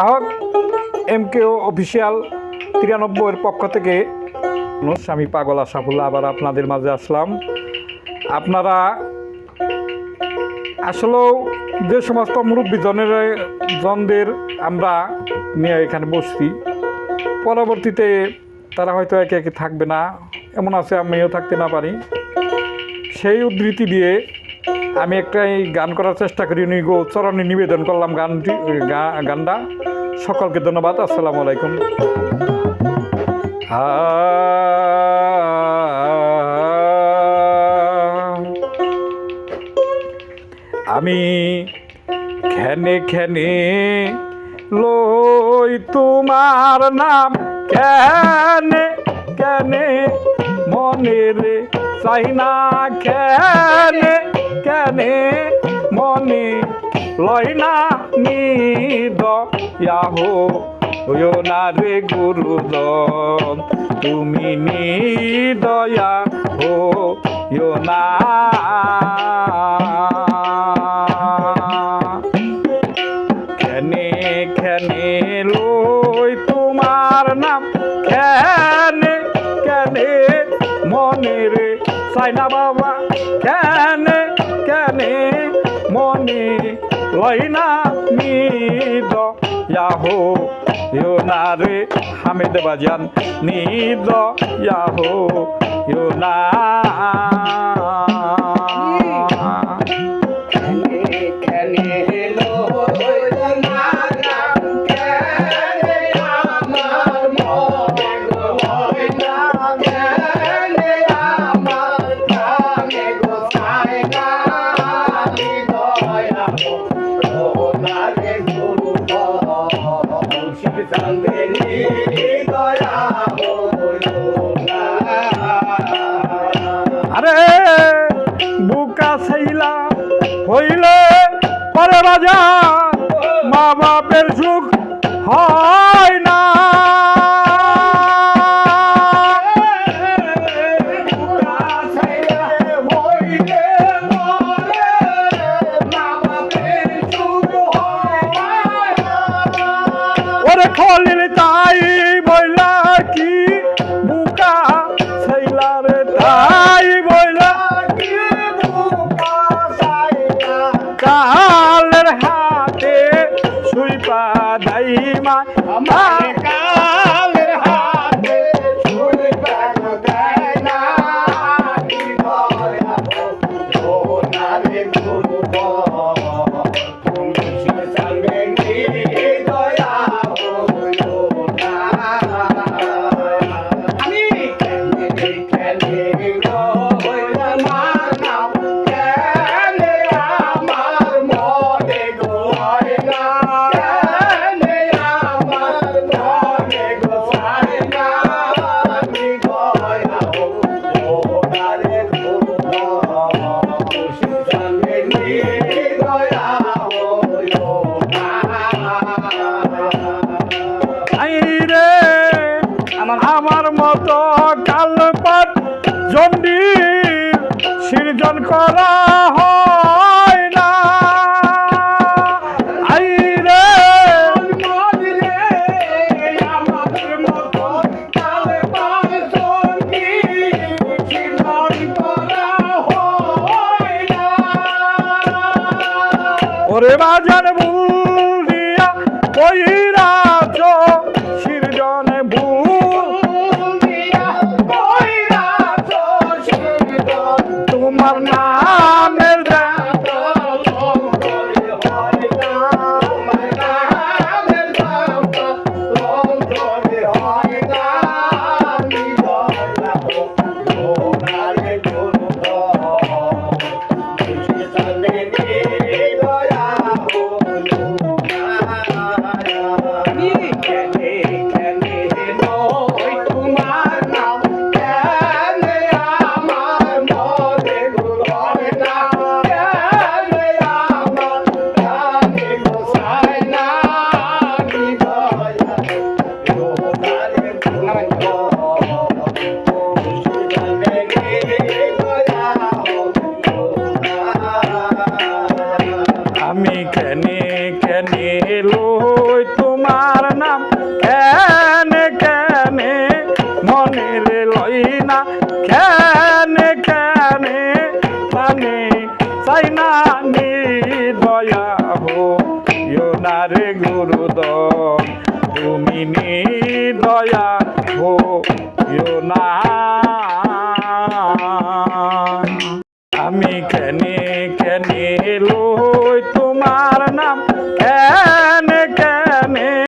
যাহোক M K official তিরানব্বইয়ের পক্ষ থেকে আমি পাগল আশাফুল্লাহ আবার আপনাদের মাঝে আসলাম। আপনারা আসলেও যে সমস্ত মুরব্বী জনের, জনদের আমরা নিয়ে এখানে বসছি, পরবর্তীতে তারা হয়তো একে একে থাকবে না, এমন আছে আমিও থাকতে না পারি। সেই উদ্ধৃতি দিয়ে আমি একটা এই গান করার চেষ্টা করি উনি চরণে নিবেদন করলাম গানটি গানটা। সকলকে ধন্যবাদ, আসসালামু আলাইকুম। আমি খেনে খেনে লই তোমার নাম কেনে কেনে মনের চাই না মনে লয় না নিদ ইয়াহো হইও না রে গুরুজন। তুমি নিদয়া হো ইয়ো না। খেনে খেনে লই তোমার নাম, খেনে কেনে মনে রে সাইনা বাবা। কেনে কেনে মনে লই না নিদ ইয়াহো ইউ না রে হামিদ বাজান নিদ ইয়াহো ইউ না আরে বুকা সেইলা হইলে পরে বাজার মা বাপের সুখ হয় না। খলিল তাই বইলা কি বুকা ছাইলা রে তাই বইলা কালের হাতে সুইপা দাইমা আমার আমার মতো কালপাট জন্ডি সৃজন করা হয় না। ওরে বাজান ভুল লই তোমার নাম। কেন, কেনে? মনে রে লই না। কেন, কেনে? মানে চাই না নি দয়া হো না রে গুরুদম, তুমি নি দয়া হো না